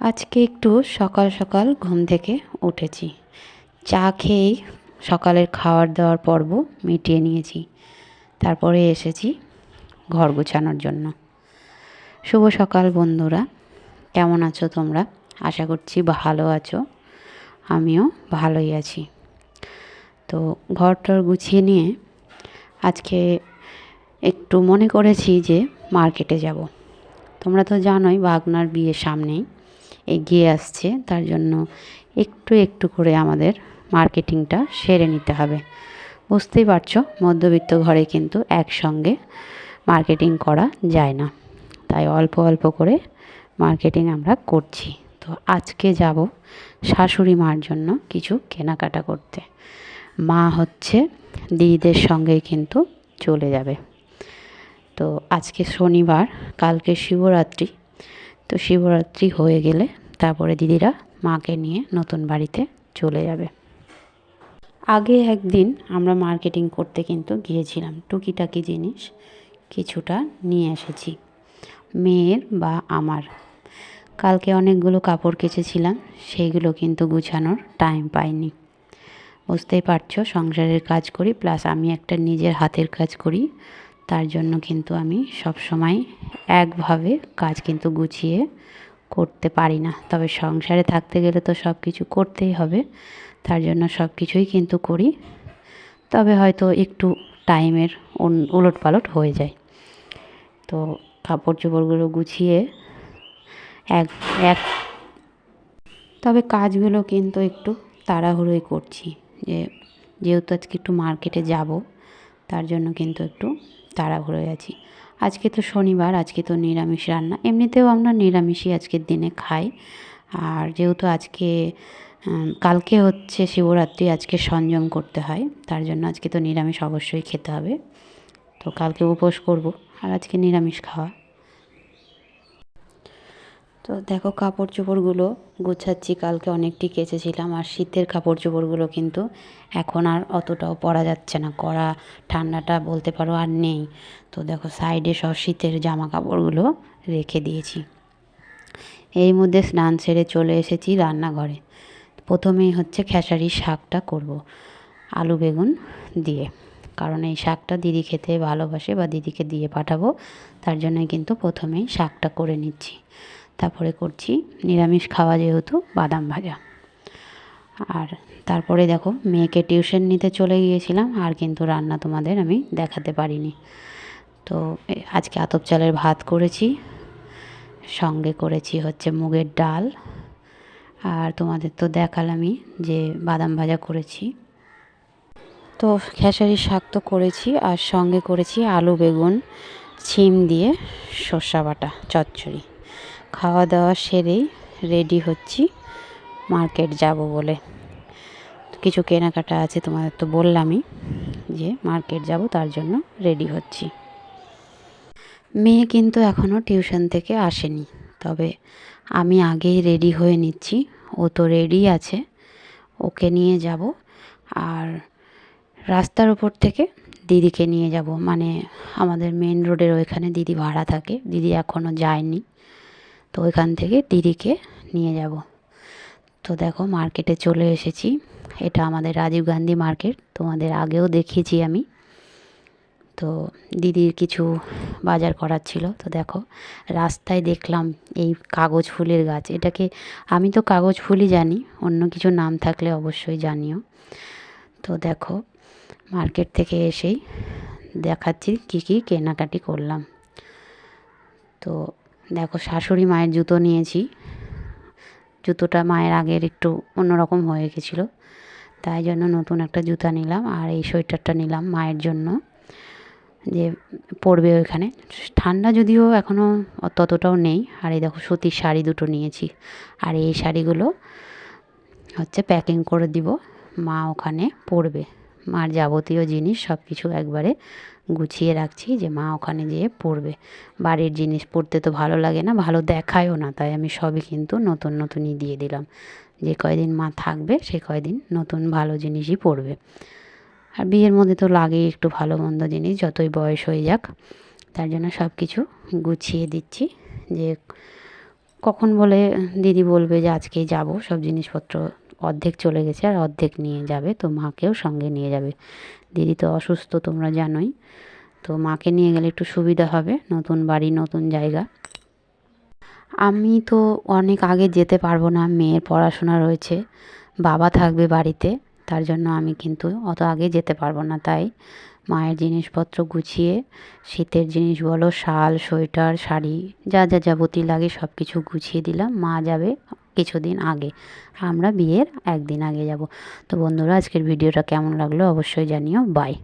আজকে একটু সকাল সকাল ঘুম থেকে উঠেছি। চা খেয়েই সকালের খাওয়ার দাওয়ার পর্ব মিটিয়ে নিয়েছি। তারপরে এসেছি ঘর গোছানোর জন্য। শুভ সকাল বন্ধুরা। কেমন আছো তোমরা? আশা করছি ভালো আছো। আমিও ভালোই আছি। তো ঘরটর গুছিয়ে নিয়ে আজকে একটু মনে করেছি যে মার্কেটে যাব। তোমরা তো জানোই বাগনার বিয়ের সামনেই এগিয়ে আসছে, তার জন্য একটু একটু করে আমাদের মার্কেটিংটা সেরে নিতে হবে। বুঝতেই পারছ, মধ্যবিত্ত ঘরে কিন্তু একসঙ্গে মার্কেটিং করা যায় না। তাই অল্প অল্প করে মার্কেটিং আমরা করছি। তো আজকে যাব শাশুড়ি মার জন্য কিছু কেনাকাটা করতে। মা হচ্ছে দিদিদের সঙ্গেই কিন্তু চলে যাবে। তো আজকে শনিবার, কালকে শিবরাত্রি। তো শিবরাত্রি হয়ে গেলে তারপরে দিদিরা মাকে নিয়ে নতুন বাড়িতে চলে যাবে। আগে একদিন আমরা মার্কেটিং করতে কিন্তু গিয়েছিলাম, টুকিটাকি জিনিস কিছুটা নিয়ে এসেছি, মেয়ের বা আমার। কালকে অনেকগুলো কাপড় কেচেছিলাম, সেইগুলো কিন্তু গুছানোর টাইম পাইনি। বুঝতেই পারছ, সংসারের কাজ করি প্লাস আমি একটা নিজের হাতের কাজ করি, তার জন্য কিন্তু আমি সব সময় একভাবে কাজ কিন্তু গুছিয়ে করতে পারি না। তবে সংসারে থাকতে গেলে তো সব কিছু করতেই হবে। তার জন্য সব কিছুই কিন্তু করি। তবে হয়তো একটু টাইমের উলট পালট হয়ে যায়। তো কাপড় চোপড়গুলো গুছিয়ে এক এক তবে কাজগুলো কিন্তু একটু তাড়াহুড়োই করছি। যে, যেহেতু আজকে একটু মার্কেটে যাব, তার জন্য কিন্তু একটু তাড়াহুড়োয় আছি। আজকে তো শনিবার, আজকে তো নিরামিষ রান্না। এমনিতেও আমরা নিরামিষই আজকের দিনে খাই। আর যেহেতু আজকে কালকে হচ্ছে শিবরাত্রি, আজকে সংযম করতে হয়। তার জন্য আজকে তো নিরামিষ অবশ্যই খেতে হবে। তো কালকে উপোস করব। আর আজকে নিরামিষ খাওয়া। তো দেখো কাপড় চোপড়গুলো গোছাচ্ছি, কালকে অনেকটি কেচেছিলাম আর শীতের কাপড় চোপড়গুলো কিন্তু এখন আর অতটাও পরা যাচ্ছে না, কড়া ঠান্ডাটা বলতে পারো আর নেই। তো দেখো সাইডে সব শীতের জামা কাপড়গুলো রেখে দিয়েছি। এই মধ্যে স্নান সেরে চলে এসেছি রান্নাঘরে। প্রথমেই হচ্ছে খেসারির শাকটা করব, আলু বেগুন দিয়ে। কারণ এই শাকটা দিদি খেতে ভালোবাসে বা দিদিকে দিয়ে পাঠাবো, তার জন্যই কিন্তু প্রথমেই শাকটা করে নিচ্ছি। তারপরে করছি, নিরামিষ খাওয়া যেহেতু, বাদাম ভাজা। আর তারপরে দেখো, মেয়েকে টিউশন নিতে চলে গিয়েছিলাম, আর কিন্তু রান্না তোমাদের আমি দেখাতে পারিনি। তো আজকে আতপ চালের ভাত করেছি, সঙ্গে করেছি হচ্ছে মুগের ডাল। আর তোমাদের তো দেখালামই যে বাদাম ভাজা করেছি। তো খেসারি শাক তো করেছি, আর সঙ্গে করেছি আলু, বেগুন, ছিম দিয়ে সর্ষা বাটা, চচ্চড়ি। খাওয়া দাওয়া সেরেই রেডি হচ্ছি। মার্কেট যাব বলে। কিছু কেনাকাটা আছে তোমাদের তো বললামই যে মার্কেট যাব, তার জন্য রেডি হচ্ছি। মেয়ে কিন্তু এখনও টিউশন থেকে আসেনি, তবে আমি আগেই রেডি হয়ে নিচ্ছি। ও তো রেডি আছে, ওকে নিয়ে যাব। আর রাস্তার উপর থেকে দিদিকে নিয়ে যাব। মানে আমাদের মেন রোডের ওইখানে দিদি ভাড়া থাকে। দিদি এখনও যায়নি। তো ওইখান থেকে দিদিকে নিয়ে যাব। তো দেখো মার্কেটে চলে এসেছি। এটা আমাদের রাজীব গান্ধী মার্কেট। তোমাদের আগেও দেখিয়েছি আমি। তো দিদির কিছু বাজার করার ছিল। তো দেখো রাস্তায় দেখলাম এই কাগজ ফুলের গাছ। এটাকে আমি তো কাগজ ফুলই জানি, অন্য কিছু নাম থাকলে অবশ্যই জানিও। তো দেখো মার্কেট থেকে এসেই দেখাচ্ছি কী কী কেনাকাটি করলাম। তো দেখো, শাশুড়ি মায়ের জুতো নিয়েছি। জুতোটা মায়ের আগের একটু অন্যরকম হয়ে গেছিল। তাই জন্য নতুন একটা জুতা নিলাম আর এই সোয়েটারটা নিলাম মায়ের জন্য, যে পরবে ওইখানে। ঠান্ডা যদিও এখনও ততটাও নেই। আর এই দেখো, সুতির শাড়ি দুটো নিয়েছি। আর এই শাড়িগুলো হচ্ছে প্যাকিং করে দিব মা ওখানে পরবে। মার যাবতীয় জিনিস সব কিছু একবারে গুছিয়ে রাখছি যে মা ওখানে যেয়ে পড়বে। বাড়ির জিনিস পড়তে তো ভালো লাগে না, ভালো দেখায়ও না, তাই আমি সবই কিন্তু নতুন নতুনই দিয়ে দিলাম। যে কয়দিন মা থাকবে সে কয়দিন নতুন ভালো জিনিসই পড়বে। আর বিয়ের মধ্যে তো লাগেই একটু ভালো মন্দ জিনিস, যতই বয়স হয়ে যাক, তার জন্য সব কিছু গুছিয়ে দিচ্ছি। যে কখন বলে দিদি বলবে যে আজকেই যাব, সব জিনিসপত্র অর্ধেক চলে গেছে আর অর্ধেক নিয়ে যাবে, তো মাকেও সঙ্গে নিয়ে যাবে। দিদি তো অসুস্থ, তোমরা জানোই। তো মাকে নিয়ে গেলে একটু সুবিধা হবে, নতুন বাড়ি, নতুন জায়গা। আমি তো অনেক আগে যেতে পারব না, মেয়ের পড়াশোনা রয়েছে, বাবা থাকবে বাড়িতে, তার জন্য আমি কিন্তু অত আগে যেতে পারব না। তাই মায়ের জিনিসপত্র গুছিয়ে, শীতের জিনিস বলো, শাল, সোয়েটার, শাড়ি, যা যা যাবতীয় লাগে সব কিছু গুছিয়ে দিলাম। মা যাবে কিছুদিন আগে। আমরা বিয়ের একদিন আগে যাব। তো বন্ধুরা, আজকের ভিডিওটা কেমন লাগল অবশ্যই জানিও। বাই